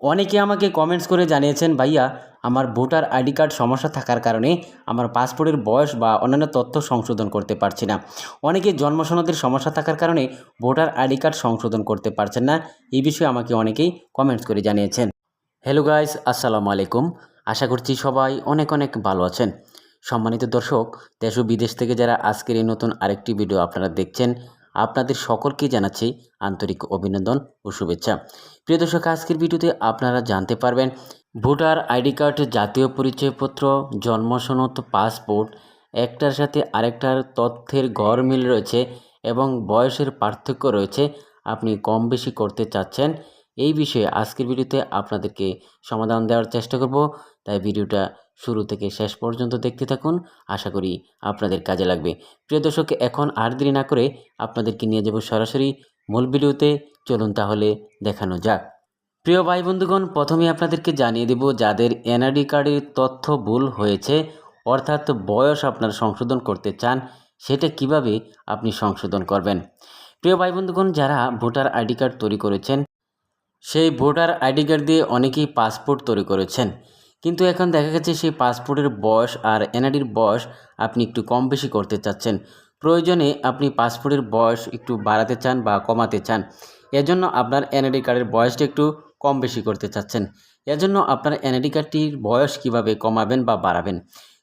অনেকে আমাকে কমেন্টস করে জানিয়েছেন, ভাইয়া, আমার ভোটার আইডি কার্ড সমস্যা থাকার কারণে আমার পাসপোর্টের বয়স বা অন্যান্য তথ্য সংশোধন করতে পারছি না। অনেকে জন্ম সনদের সমস্যা থাকার কারণে ভোটার আইডি কার্ড সংশোধন করতে পারছেন না। এই বিষয়ে আমাকে অনেকেই কমেন্টস করে জানিয়েছেন। হ্যালো গাইস আসসালামু আলাইকুম। আশা করছি সবাই অনেক অনেক ভালো আছেন। সম্মানিত দর্শক, দেশ ও বিদেশ থেকে যারা আজকের এই নতুন আরেকটি ভিডিও আপনারা দেখছেন আপনাদের সকলকে জানাচ্ছি আন্তরিক অভিনন্দন ও শুভেচ্ছা। প্রিয় দর্শক, আজকের ভিডিওতে আপনারা জানতে পারবেন, ভোটার আইডি কার্ড, জাতীয় পরিচয়পত্র জন্ম সনদ পাসপোর্ট, একটার সাথে আরেকটার তথ্যের গড় মিল রয়েছে এবং বয়সের পার্থক্য রয়েছে আপনি কম বেশি করতে চাচ্ছেন। এই বিষয়ে আজকের ভিডিওতে আপনাদেরকে সমাধান দেওয়ার চেষ্টা করব। তাই ভিডিওটা শুরু থেকে শেষ পর্যন্ত দেখতে থাকুন। আশা করি আপনাদের কাজে লাগবে। প্রিয় দর্শক, এখন আর দেরি না করে আপনাদেরকে নিয়ে যাব সরাসরি মূল ভিডিওতে। চলুন তাহলে দেখানো যাক। প্রিয় ভাই বন্ধুগণ প্রথমে আপনাদেরকে জানিয়ে দেব, যাদের এনআরডি কার্ডের তথ্য ভুল হয়েছে, অর্থাৎ বয়স আপনার সংশোধন করতে চান, সেটা কীভাবে আপনি সংশোধন করবেন? প্রিয় ভাই বন্ধুগণ, যারা ভোটার আইডি কার্ড তৈরি করেছেন, সেই ভোটার আইডি কার্ড দিয়ে অনেকেই পাসপোর্ট তৈরি করেছেন। কিন্তু এখন দেখা গেছে সেই পাসপোর্টের বয়স আর এনআইডির বয়স আপনি একটু কম বেশি করতে চাচ্ছেন। প্রয়োজনে আপনি পাসপোর্টের বয়স একটু বাড়াতে চান বা কমাতে চান। এজন্য আপনার এনআইডি কার্ডের বয়সটা একটু কম বেশি করতে চাচ্ছেন। এজন্য আপনার এনআইডি কার্ডটির বয়স কীভাবে কমাবেন বা বাড়াবেন?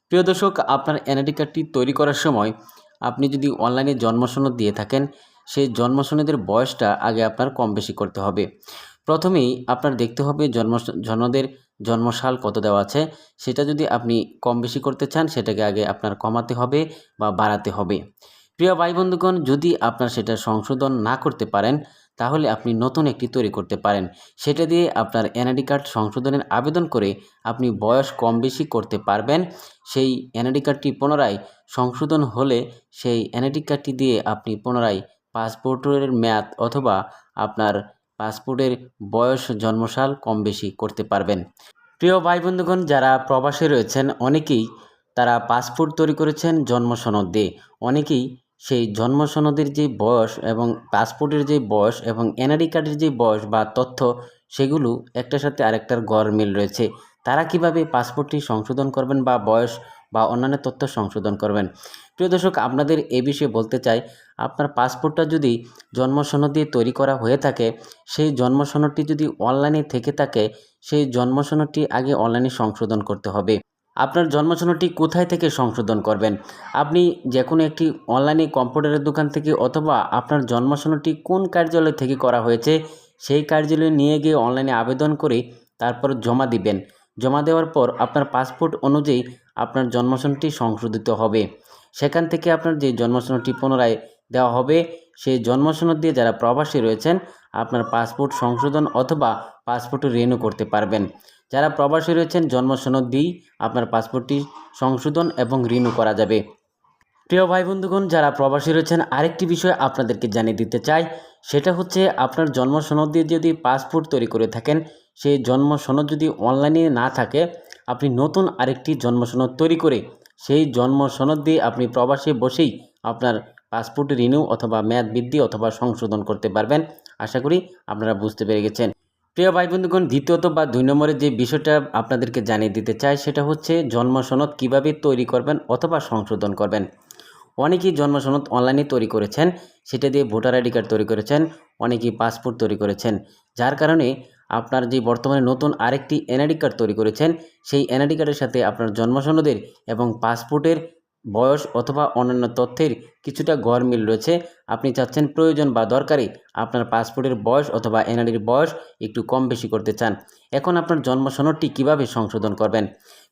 প্রিয় দর্শক, আপনার এনআইডি কার্ডটি তৈরি করার সময় আপনি যদি অনলাইনে জন্মসনদ দিয়ে থাকেন, সেই জন্মসনদের বয়সটা আগে আপনার কম বেশি করতে হবে। প্রথমেই আপনার দেখতে হবে জন্ম জন্মদের জন্মসাল কত দেওয়া আছে। সেটা যদি আপনি কম বেশি করতে চান, সেটাকে আগে আপনার কমাতে হবে বা বাড়াতে হবে। প্রিয় ভাই বন্ধুগণ, যদি আপনার সেটা সংশোধন না করতে পারেন, তাহলে আপনি নতুন একটি তৈরি করতে পারেন। সেটা দিয়ে আপনার এনআইডি কার্ড সংশোধনের আবেদন করে আপনি বয়স কম বেশি করতে পারবেন। সেই এনআইডি কার্ডটি পুনরায় সংশোধন হলে সেই এনআইডি কার্ডটি দিয়ে আপনি পুনরায় পাসপোর্টের মেয়াদ অথবা আপনার পাসপোর্টের বয়স, জন্মসাল কম বেশি করতে পারবেন। প্রিয় ভাই বন্ধুগণ, যারা প্রবাসে রয়েছেন, অনেকেই তারা পাসপোর্ট তৈরি করেছেন জন্ম সনদ। দিয়ে অনেকেই সেই জন্ম সনদের যে বয়স এবং পাসপোর্টের যে বয়স এবং এনআরডি কার্ডের যে বয়স বা তথ্য, সেগুলো একটার সাথে আরেকটার গড় মিল রয়েছে। তারা কীভাবে পাসপোর্টটি সংশোধন করবেন বা বয়স বা অন্যান্য তথ্য সংশোধন করবেন? প্রিয় দর্শক, আপনাদের এ বিষয়ে বলতে চাই, আপনার পাসপোর্টটা যদি জন্ম সনদ দিয়ে তৈরি করা হয়ে থাকে, সেই জন্ম সনদটি যদি অনলাইনে থেকে থাকে, সেই জন্ম সনদটি আগে অনলাইনে সংশোধন করতে হবে। আপনার জন্ম সনদটি কোথায় থেকে সংশোধন করবেন? আপনি যে কোনো একটি অনলাইনে কম্পিউটারের দোকান থেকে অথবা আপনার জন্ম সনদটি কোন কার্যালয় থেকে করা হয়েছে, সেই কার্যালয়ে নিয়ে গিয়ে অনলাইনে আবেদন করে তারপর জমা দিবেন। জমা দেওয়ার পর আপনার পাসপোর্ট অনুযায়ী আপনার জন্মসনটি সংশোধিত হবে। সেখান থেকে আপনার যে জন্মসনদটি পুনরায় দেওয়া হবে, সেই জন্মসনদ দিয়ে যারা প্রবাসী রয়েছেন, আপনার পাসপোর্ট সংশোধন অথবা পাসপোর্ট রিনিউ করতে পারবেন। যারা প্রবাসী রয়েছেন জন্মসনদ দিয়েই আপনার পাসপোর্টটি সংশোধন এবং রিনিউ করা যাবে। প্রিয় ভাই বন্ধুগণ, যারা প্রবাসী রয়েছেন, আরেকটি বিষয় আপনাদেরকে জানিয়ে দিতে চাই, সেটা হচ্ছে আপনার জন্ম সনদ দিয়ে যদি পাসপোর্ট তৈরি করে থাকেন, সেই জন্ম সনদ যদি অনলাইনে না থাকে, আপনি নতুন আরেকটি জন্ম সনদ তৈরি করে সেই জন্ম সনদ দিয়ে আপনি প্রবাসে বসেই আপনার পাসপোর্ট রিনিউ অথবা মেয়াদ বৃদ্ধি অথবা সংশোধন করতে পারবেন। আশা করি আপনারা বুঝতে পেরে গেছেন। প্রিয় ভাই বন্ধুগণ দ্বিতীয়ত বা দুই নম্বরের যে বিষয়টা আপনাদেরকে জানিয়ে দিতে চাই, সেটা হচ্ছে জন্ম সনদ কীভাবে তৈরি করবেন অথবা সংশোধন করবেন। অনেকেই জন্ম সনদ অনলাইনে তৈরি করেছেন, সেটা দিয়ে ভোটার আইডি কার্ড তৈরি করেছেন, অনেকেই পাসপোর্ট তৈরি করেছেন। যার কারণে আপনার যে বর্তমানে নতুন আরেকটি এনআইডি কার্ড তৈরি করেছেন, সেই এনআইডি কার্ডের সাথে আপনার জন্ম সনদের এবং পাসপোর্টের বয়স অথবা অন্যান্য তথ্যের কিছুটা গড় মিল রয়েছে। আপনি চাচ্ছেন প্রয়োজন বা দরকারি আপনার পাসপোর্টের বয়স অথবা এনআইডির বয়স একটু কম বেশি করতে চান। এখন আপনার জন্ম সনদটি কীভাবে সংশোধন করবেন?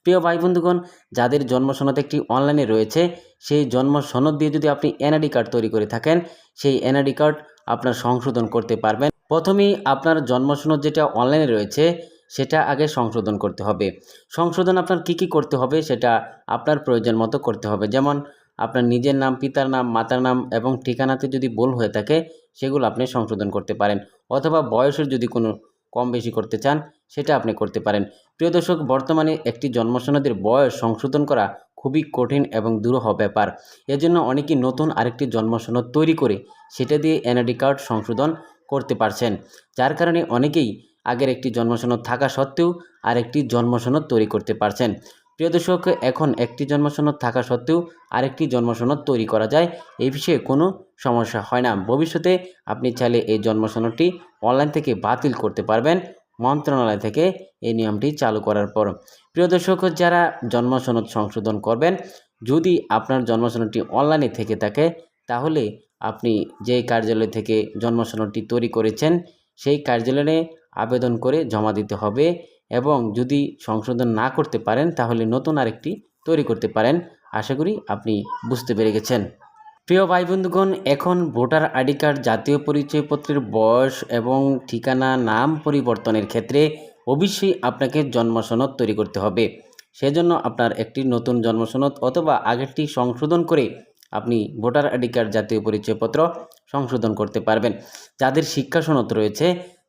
প্রিয় ভাই বন্ধুগণ, যাদের জন্ম সনদ একটি অনলাইনে রয়েছে, সেই জন্ম সনদ দিয়ে যদি আপনি এনআইডি কার্ড তৈরি করে থাকেন, সেই এনআইডি কার্ড আপনার সংশোধন করতে পারবেন। প্রথমেই আপনার জন্ম সনদ যেটা অনলাইনে রয়েছে, সেটা আগে সংশোধন করতে হবে। সংশোধন আপনার কি কি করতে হবে, সেটা আপনার প্রয়োজন মতো করতে হবে। যেমন, আপনার নিজের নাম, পিতার নাম, মাতার নাম এবং ঠিকানাতে যদি ভুল হয়ে থাকে, সেগুলো আপনি সংশোধন করতে পারেন। অথবা বয়সের যদি কোনো কম বেশি করতে চান, সেটা আপনি করতে পারেন। প্রিয় দর্শক, বর্তমানে একটি জন্মসনদের বয়স সংশোধন করা খুবই কঠিন এবং দুরূহ ব্যাপার। এজন্য অনেকেই নতুন আরেকটি জন্মসনদ তৈরি করে, সেটা দিয়ে এনআইডি কার্ড সংশোধন করতে পারছেন। যার কারণে অনেকেই আগের একটি জন্মসনদ থাকা সত্ত্বেও আরেকটি জন্মসনদ তৈরি করতে পারছেন। প্রিয় দর্শক, এখন একটি জন্মসনদ থাকা সত্ত্বেও আরেকটি জন্মসনদ তৈরি করা যায়, এই বিষয়ে কোনো সমস্যা হয় না। ভবিষ্যতে আপনি চাইলে এই জন্মসনদটি অনলাইন থেকে বাতিল করতে পারবেন, মন্ত্রণালয় থেকে এই নিয়মটি চালু করার পর। প্রিয় দর্শক, যারা জন্মসনদ সংশোধন করবেন, যদি আপনার জন্মসনদটি অনলাইনে থেকে থাকে, তাহলে আপনি যেই কার্যালয় থেকে জন্মসনদটি তৈরি করেছেন, সেই কার্যালয়ে আবেদন করে জমা দিতে হবে এবং যদি সংশোধন না করতে পারেন, তাহলে নতুন আরেকটি তৈরি করতে পারেন। আশা করি আপনি বুঝতে পেরে গেছেন। প্রিয় ভাই বন্ধুগণ এখন ভোটার আইডি কার্ড, জাতীয় পরিচয়পত্রের বয়স এবং ঠিকানা, নাম পরিবর্তনের ক্ষেত্রে অবশ্যই আপনাকে জন্মসনদ তৈরি করতে হবে। সেজন্য আপনার একটি নতুন জন্মসনদ অথবা আগেরটি সংশোধন করে আপনি ভোটার আইডি কার্ড জাতীয় পরিচয়পত্র সংশোধন করতে পারবেন। যাদের শিক্ষা সনদ রয়েছে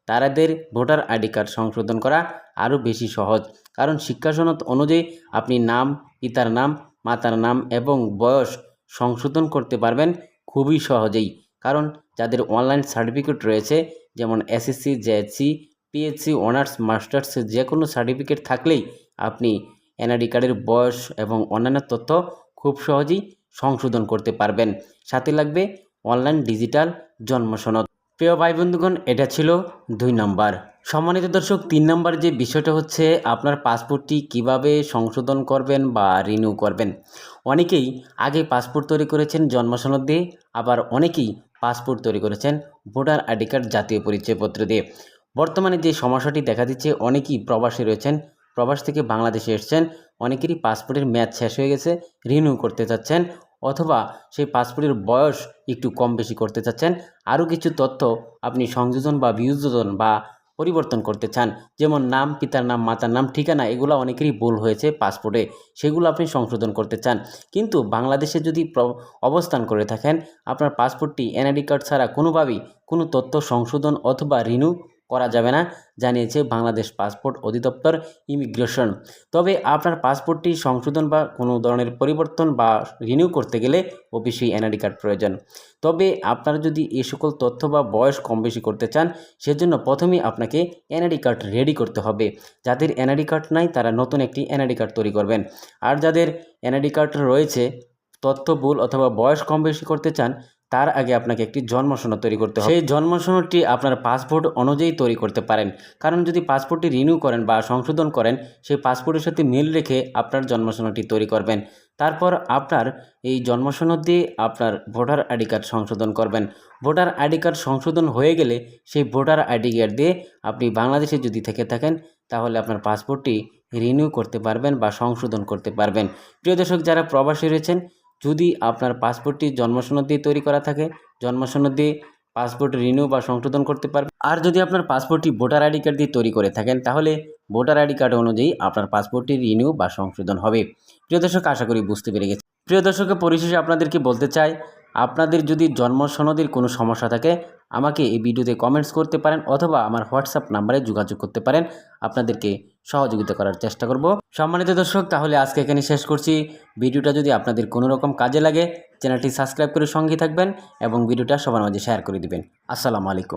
তাদের ভোটার আইডি কার্ড সংশোধন করা আরও বেশি সহজ। কারণ শিক্ষা সনদ অনুযায়ী আপনি নাম, পিতার নাম, মাতার নাম এবং বয়স সংশোধন করতে পারবেন খুবই সহজেই। কারণ যাদের অনলাইন সার্টিফিকেট রয়েছে, যেমন SSC, JSC PHC honours, masters যে কোনো সার্টিফিকেট থাকলেই আপনি এনআইডি কার্ডের বয়স এবং অন্যান্য তথ্য খুব সহজেই সংশোধন করতে পারবেন। সাথে লাগবে অনলাইন ডিজিটাল জন্ম সনদ। প্রিয় ভাই বন্ধুগণ, এটা ছিল দুই নম্বর। সম্মানিত দর্শক, তিন নম্বর যে বিষয়টা হচ্ছে, আপনার পাসপোর্টটি কীভাবে সংশোধন করবেন বা রিনিউ করবেন? অনেকেই আগে পাসপোর্ট তৈরি করেছেন জন্মসনদ দিয়ে, আবার অনেকেই পাসপোর্ট তৈরি করেছেন ভোটার আইডি কার্ড জাতীয় পরিচয়পত্র দিয়ে। বর্তমানে যে সমস্যাটি দেখা দিচ্ছে, অনেকেই প্রবাসী রয়েছেন, প্রবাস থেকে বাংলাদেশে এসছেন। অনেকেরই পাসপোর্টের ম্যাচ শেষ হয়ে গেছে রিনিউ করতে চাচ্ছেন অথবা সেই পাসপোর্টের বয়স একটু কম বেশি করতে চাচ্ছেন। আরও কিছু তথ্য আপনি সংযোজন বা বিয়োজন বা পরিবর্তন করতে চান, যেমন নাম, পিতার নাম, মাতার নাম, ঠিকানা, এগুলো অনেকেরই ভুল হয়েছে পাসপোর্টে, সেগুলো আপনি সংশোধন করতে চান। কিন্তু বাংলাদেশে যদি অবস্থান করে থাকেন, আপনার পাসপোর্টটি এনআইডি কার্ড ছাড়া কোনোভাবেই কোনো তথ্য সংশোধন অথবা রিনিউ করা যাবে না, জানিয়েছে বাংলাদেশ পাসপোর্ট অধিদপ্তর ইমিগ্রেশন। তবে আপনার পাসপোর্টটি সংশোধন বা কোনো ধরনের পরিবর্তন বা রিনিউ করতে গেলে অবশ্যই এনআইডি কার্ড প্রয়োজন। তবে আপনারা যদি এই সকল তথ্য বা বয়স কম বেশি করতে চান, সেজন্য প্রথমেই আপনাকে এনআইডি কার্ড রেডি করতে হবে। যাদের এনআইডি কার্ড নাই, তারা নতুন একটি এনআইডি কার্ড তৈরি করবেন। আর যাদের এনআইডি কার্ড রয়েছে, তথ্য ভুল অথবা বয়স কম বেশি করতে চান তার আগে আপনাকে একটি জন্ম সনদ তৈরি করতে হবে। সেই জন্ম সনদটি আপনার পাসপোর্ট অনুযায়ী তৈরি করতে পারেন। কারণ যদি পাসপোর্টটি রিনিউ করেন বা সংশোধন করেন, সেই পাসপোর্টের সাথে মিল রেখে আপনার জন্ম সনদটি তৈরি করবেন। তারপর আপনার এই জন্ম সনদ দিয়ে আপনার ভোটার আইডি কার্ড সংশোধন করবেন। ভোটার আইডি কার্ড সংশোধন হয়ে গেলে সেই ভোটার আইডি কার্ড দিয়ে আপনি বাংলাদেশে যদি থেকে থাকেন, তাহলে আপনার পাসপোর্টটি রিনিউ করতে পারবেন বা সংশোধন করতে পারবেন। প্রিয় দর্শক, যারা প্রবাসী রয়েছেন যদি আপনার পাসপোর্টটি জন্মসনদ দিয়ে তৈরি করা থাকে জন্মসনদ দিয়ে পাসপোর্ট রিনিউ বা সংশোধন করতে পারবেন আর যদি আপনার পাসপোর্টটি ভোটার আইডি কার্ড দিয়ে তৈরি করে থাকেন, তাহলে ভোটার আইডি কার্ড অনুযায়ী আপনার পাসপোর্টটি রিনিউ বা সংশোধন হবে। প্রিয় দর্শক, আশা করি বুঝতে পেরে গেছে প্রিয় দর্শকের পরিশেষে আপনাদেরকে বলতে চাই আপনাদের যদি জন্ম সনদের কোনো সমস্যা থাকে, আমাকে এই ভিডিওতে কমেন্টস করতে পারেন অথবা আমার হোয়াটসঅ্যাপ নাম্বারে যোগাযোগ করতে পারেন। আপনাদেরকে সহযোগিতা করার চেষ্টা করব। সম্মানিত দর্শক, তাহলে আজকে এখানে শেষ করছি। ভিডিওটা যদি আপনাদের কোনো রকম কাজে লাগে, চ্যানেলটি সাবস্ক্রাইব করে সঙ্গে থাকবেন এবং ভিডিওটা সবার মাঝে শেয়ার করে দিবেন। আসসালামু আলাইকুম।